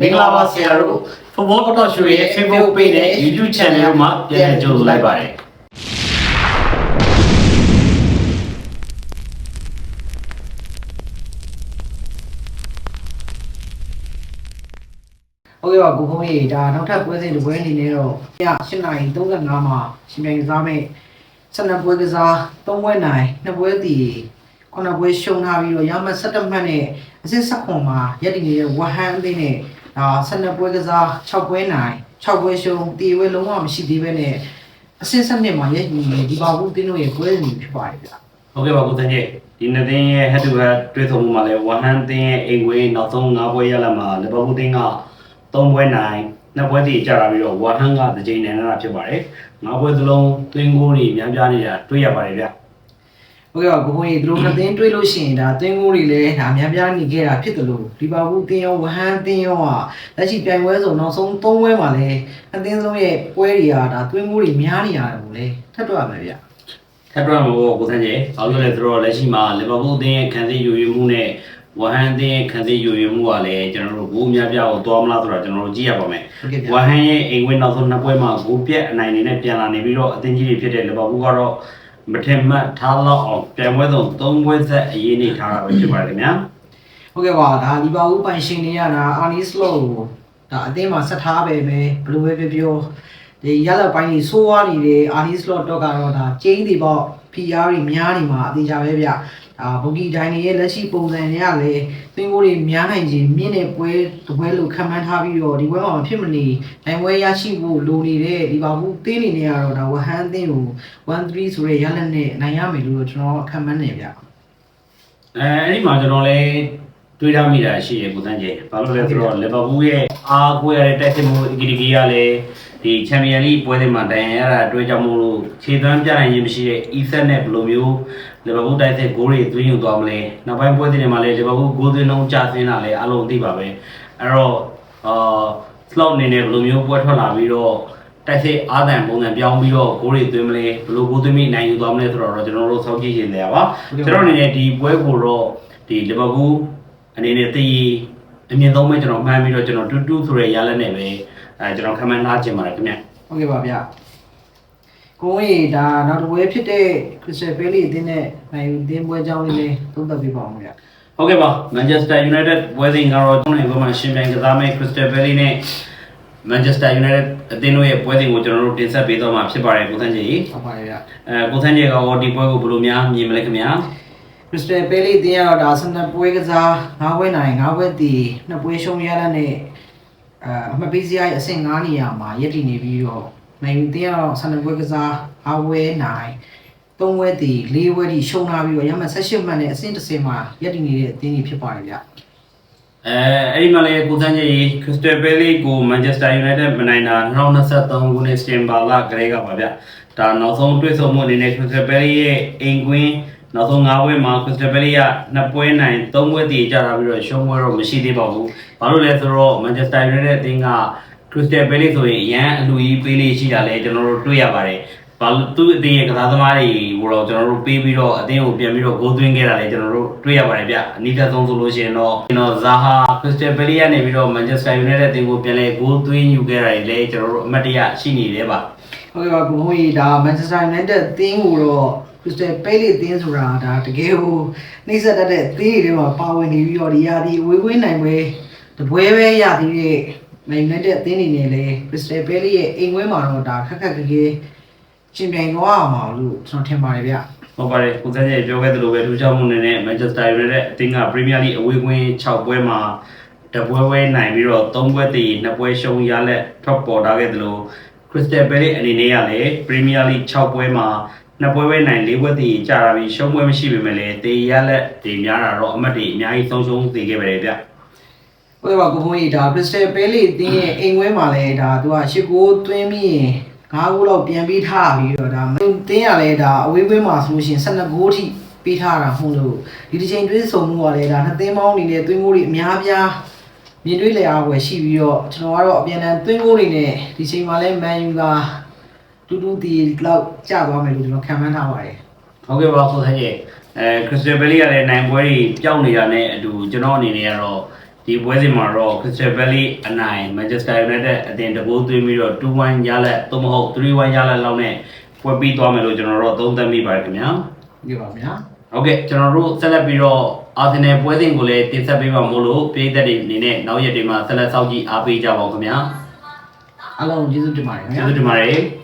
မင်္ဂလာပါဆရာတို့ Football Auto Show ရဲ့ Facebook page နဲ့ YouTube Channel မှာပြန်လည်ကြိုဆိုလိုက်ပါတယ်ဟုတ်ကဲ့ပါကိုဖုန်းကြီးဒါနောက်ထပ်ပွဲစဉ်တစ်ပွဲအနေနဲ့တော့ည8:35မှာရှင်ပြိုင်ကစားမဲ့12ပွဲကစား3ပွဲနိုင်2ပွဲတည် 9ပွဲရှုံးထားပြီးတော့ရမတ်17မှတ်နဲ့အစစ်ဆက်ခွန်မှာရက်တည်နေတဲ့ဝဟန်အသင်းနဲ့ဒါ12ပွဲကစား6ပွဲနိုင်6ပွဲရှုံးတည်ဝဲလုံးဝမရှိသေးပဲနဲ့အစစ်ဆက်နှစ်မှာရက်ညီနေဒီပါဘူးအသင်းတို့ရဲ့ပွဲစဉ်ဖြစ်ပါတယ်ဗျာဟုတ်ကဲ့ပါကိုတန်းကြီးဒီနှစ်သင်းရဲ့ head to head တွေ့ဆုံမှုမှာလည်းဝဟန်သင်းရဲ့အိမ်ခွေနောက်ဆုံး၅ပွဲရလာမှာလီဗာပူးသင်းက၃ပွဲနိုင်နှစ်ပွဲတည်ကြတာပြီးတော့ဝဟန်ကတစ်ကြိမ်နိုင်တာဖြစ်ပါတယ်၅ပွဲစလုံးသွင်းကိုတွေများပြားနေတာတွေ့ရပါတယ်ဗျ ဟုတ်ကဲ့ပါကိုဖုန်းကြီးသူတို့နှစ်သင်းတွေ့လို့ရှိရင်ဒါသင်းကိုတွေလည်းဒါများများနေခဲ့တာဖြစ်တယ်လို့လီဗာပူးအသင်းရောဝဟန်အသင်းရောကလက်ရှိပြိုင်ပွဲဆိုနောက်ဆုံး၃ပွဲမှာလည်းအသင်းဆုံးရဲ့ပွဲတွေကဒါသင်းကိုတွေများနေရတယ်ကိုလည်းထပ်တော့ရမယ်ဗျထပ်တော့မဟုတ်ကိုတန်းကြီးဘာလို့လဲဆိုတော့လက်ရှိမှာလီဗာပူးသင်းရဲ့ခံစစ်ယူရမှုနဲ့ဝဟန်သင်းရဲ့ခံစစ်ယူရမှုကလည်းကျွန်တော်တို့ဘူးများပြားကိုသွားမလားဆိုတော့ကျွန်တော်တို့ကြည့်ရပါမယ်ဟုတ်ကဲ့ဗျဝဟန်ရဲ့အိမ်ဝင်နောက်ဆုံးနှစ်ပွဲမှာဂိုးပြက်အနိုင်နေနဲ့ပြန်လာနေပြီးတော့အသင်းကြီးတွေဖြစ်တဲ့လီဗာပူးကတော့ မထင်မှတ်ထားလောက်အောင်ပြန်ပွဲဆုံး၃ပွဲဆက်အရေးနေထားတာပဲဖြစ်ပါတယ်ခင်ဗျာဟုတ်ကဲ့ပါဒါလီဗာပူးပိုင်ရှင်တွေရတာအာနီစလော့ကိုဒါအသင်းမှာဆက်ထားပဲပဲဘယ်လိုပဲပြောပြောဒီရလက်ပိုင်းကြီးဆိုးွားနေတဲ့အာနီစလော့တော့ကတော့ဒါကျင်းတွေပေါ့ PR တွေများနေမှာအသေးချာပဲဗျအာဘူဂီဒိုင်နေရဲ့လက်ရှိပုံစံတွေကလည်းသင်္ကိုတွေများနိုင်ခြင်းမြင့်တဲ့ပွဲတစ်ပွဲလို့ခံမှန်းထားပြီးတော့ဒီပွဲမှာမဖြစ်မနေနိုင်ပွဲရရှိဖို့လိုနေတဲ့ဒီပါဘူးတင်းနေနေရတော့ဒါဝဟန်အသင်းကို1-3ဆိုတဲ့ရလက်နဲ့နိုင်ရမယ်လို့တော့ကျွန်တော်ခံမှန်းနေဗျအဲအဲ့ဒီမှာကျွန်တော်လည်း တွေးထားမိတာရှိတယ်ကိုတန်းကြီးဘာလို့လဲဆိုတော့လီဗာပူးရဲ့အားကိုးရတဲ့တိုက်စစ်မှုအဂီဒီဂီကလည်းဒီချန်ပီယံလိပွဲတွေမှာတိုင်ရရတာအတွေ့အကြုံမို့လို့ခြေသွမ်းပြနိုင်ခြင်းမရှိတဲ့အီဆက်နဲ့ဘယ်လိုမျိုးလီဗာပူးတိုက်စစ်ဂိုးတွေသွင်းယူသွားမလဲနောက်ပိုင်းပွဲတွေမှာလည်းလီဗာပူးဂိုးသွင်းလုံးကျဆင်းတာလည်းအလုံးသိပါပဲအဲ့တော့အာ slot အနေနဲ့ဘယ်လိုမျိုးပွဲထွက်လာပြီးတော့တိုက်စစ်အားတန်ပုံစံပြောင်းပြီးတော့ဂိုးတွေသွင်းမလဲဘယ်လိုဂိုးသွင်းပြီးနိုင်ယူသွားမလဲဆိုတော့ကျွန်တော်တို့စောင့်ကြည့်နေရပါကျွန်တော်အနေနဲ့ဒီပွဲကိုတော့ဒီလီဗာပူး အနေနဲ့တည်အမြင့်ဆုံးပဲကျွန်တော်မှန်းပြီးတော့ကျွန်တော်တူတူဆိုတဲ့ရလက်နဲ့ပဲအဲကျွန်တော်ခမန်းထားခြင်းပါတယ်ခင်ဗျဟုတ်ကဲ့ပါဗျကိုဝေးဒါနောက်တစ်ပွဲဖြစ်တဲ့ခရစ်စတယ်ပဲလီအသင်းနဲ့နိုင်အသင်းပွဲကြောင်းလေးလေးသုံးသပ်ပေးပါအောင်ဗျဟုတ်ကဲ့ပါ Manchester United ပွဲစဉ်ကတော့ကျွန်တော်တို့ဘက်မှာရှင်ပြိုင်ကစားမဲ့ Crystal Palace နဲ့ Manchester United အသင်းတို့ရဲ့ပွဲစဉ်ကိုကျွန်တော်တို့တင်ဆက်ပေးသွားမှာဖြစ်ပါတယ်ကိုသန်းကြီးဟုတ်ပါတယ်ဗျအဲကိုသန်းကြီးကရောဒီပွဲကိုဘယ်လိုများမြင်မလဲခင်ဗျာ ခရစ်စတယ်ပဲလီအသင်းကတော့ဒါဆန်တဲ့ပွဲကစား၅ပွဲနိုင်၅ပွဲတည်နှစ်ပွဲရှုံးရတဲ့နဲ့အာအမှတ်ပေးစရာအဆင့်9နေရာမှာရပ်တည်နေပြီးတော့နိုင်အသင်းကတော့ဆန်တဲ့ပွဲကစား၅ပွဲနိုင်၃ပွဲတည်၄ပွဲတည်ရှုံးလာပြီးတော့ရမှတ်18မှတ်နဲ့အဆင့်10မှာရပ်တည်နေတဲ့အသင်းကြီးဖြစ်ပါတယ်ဗျအဲအဲ့ဒီမှာလေကိုသန်းကြီး Crystal Palace ကို Manchester United မနိုင်တာ2023ခုနှစ်စတင်ဘာလကလေးကပါဗျဒါနောက်ဆုံးတွေ့ဆုံမှုအနေနဲ့ Crystal Palace ရဲ့အိမ်ကွင်း နောက်ဆုံး၅ပွဲမှာ Crystal Palace က2ပွဲနိုင်3ပွဲတည်ကြတာပြီးတော့ရှုံးပွဲတော့မရှိသေးပါဘူးဘာလို့လဲဆိုတော့ Manchester United အသင်းက Crystal Palace ဆိုရင်အရန်အလူကြီးပေးလေးရှိတာလဲကျွန်တော်တို့တွေ့ရပါတယ်ဘာလို့သူ့အသင်းရဲ့ကစားသမားတွေကိုတော့ကျွန်တော်တို့ပေးပြီးတော့အသင်းကိုပြန်ပြီးတော့ဂိုးသွင်းခဲ့တာလဲကျွန်တော်တို့တွေ့ရပါတယ်ဗျအနီးကပ်ဆုံးဆိုလို့ရှိရင်တော့ကျွန်တော်ဇာဟာ Crystal Palace ကနေပြီးတော့ Manchester United အသင်းကိုပြန်လဲဂိုးသွင်းယူခဲ့တာတွေလဲကျွန်တော်တို့အမှတ်တရရှိနေတယ်ပါဟုတ်ကဲ့ပါကိုဟိုကြီးဒါ Manchester United အသင်းကိုတော့ Crystal Palace အသင်းဆိုတာဒါတကယ်ကိုနှိမ့်ဆက်တတ်တဲ့အသင်းတွေထဲမှာပါဝင်နေပြီးတော့ဒီရာဒီဝေးဝေးနိုင်ပွဲတပွဲပဲရသေးတဲ့ Man United အသင်းတွေနဲ့လည်း Crystal Palace ရဲ့အိမ်ဝဲမှာတော့ဒါခက်ခက်ခဲခဲရှင်ပြိုင်သွားအောင်ပါလို့ကျွန်တော်ထင်ပါတယ်ဗျဟုတ်ပါတယ်ကိုစန်းရဲ့ပြောခဲ့သလိုပဲထူးခြားမှုအနေနဲ့ Manchester United အသင်းက Premier League အဝေးကွင်း6ပွဲမှာတပွဲပွဲနိုင်ပြီးတော့3ပွဲတည်2ပွဲရှုံးရလက်ထွက်ပေါ်ထားခဲ့သလို Crystal Palace အနေနဲ့ကလည်း Premier League 6ပွဲမှာ နှစ်ပွဲပဲနိုင်၄ပွဲတည်ကြာတာပြီးရှုံးပွဲမရှိပေမဲ့လည်းတေးရလက်တွေများတာတော့အမှတ်တွေအများကြီးဆုံးရှုံးစေခဲ့ပါတယ်ဗျဟုတ်ကဲ့ပါကိုဟိုကြီးဒါ Crystal Palace အသင်းရဲ့အိမ်ဝဲမှာလည်းဒါသူကရှစ်ကိုသွင်းပြီးရင်9ဂိုးလောက်ပြန်ပြီးထားပြီးတော့ဒါတင်းရလဲဒါအဝေးကွင်းမှာဆိုလို့ရှိရင်12ဂိုးထိပေးထားတာဟုတ်လို့ဒီတစ်ချိန်တွင်းဆုံမှုကလည်းဒါနှစ်သင်းပေါင်းအနေနဲ့သွင်းဂိုးတွေအများပြားမြင်တွေ့လေအားဝယ်ရှိပြီးတော့ကျွန်တော်ကတော့အပြန်အလှန်သွင်းဂိုးတွေနဲ့ဒီချိန်မှာလဲ Man U က တူတူတီလောက်ကျသွားမယ်လို့ကျွန်တော်ခံမှန်းထားပါတယ်ဟုတ်ကဲ့ပါကိုစန်းရဲ့အဲ Crystal Palace ကလည်းနိုင်ပွဲတွေပျောက်နေတာနဲ့အတူကျွန်တော်အနေနဲ့ကတော့ဒီဒီပွဲစဉ်မှာတော့ Crystal Palace အနိုင် Manchester United အသင်းတကူသွင်းပြီးတော့2-1ရလက်သို့မဟုတ်3-1ရလက်လောက်နဲ့ပွဲပြီးသွားမယ်လို့ကျွန်တော်တို့သုံးသပ်မိပါတယ်ခင်ဗျာပြပါဗျာဟုတ်ကဲ့ကျွန်တော်တို့ဆက်လက်ပြီးတော့အာဆင်နယ်ပွဲစဉ်ကိုလည်းတင်ဆက်ပေးပါမို့လို့ပြည်သက်တွေအနေနဲ့နောက်ရက်တွေမှာဆက်လက်စောင့်ကြည့်အားပေးကြပါဦးခင်ဗျာအားလုံးကျေးဇူးတင်ပါတယ်ခင်ဗျာကျေးဇူးတင်ပါတယ်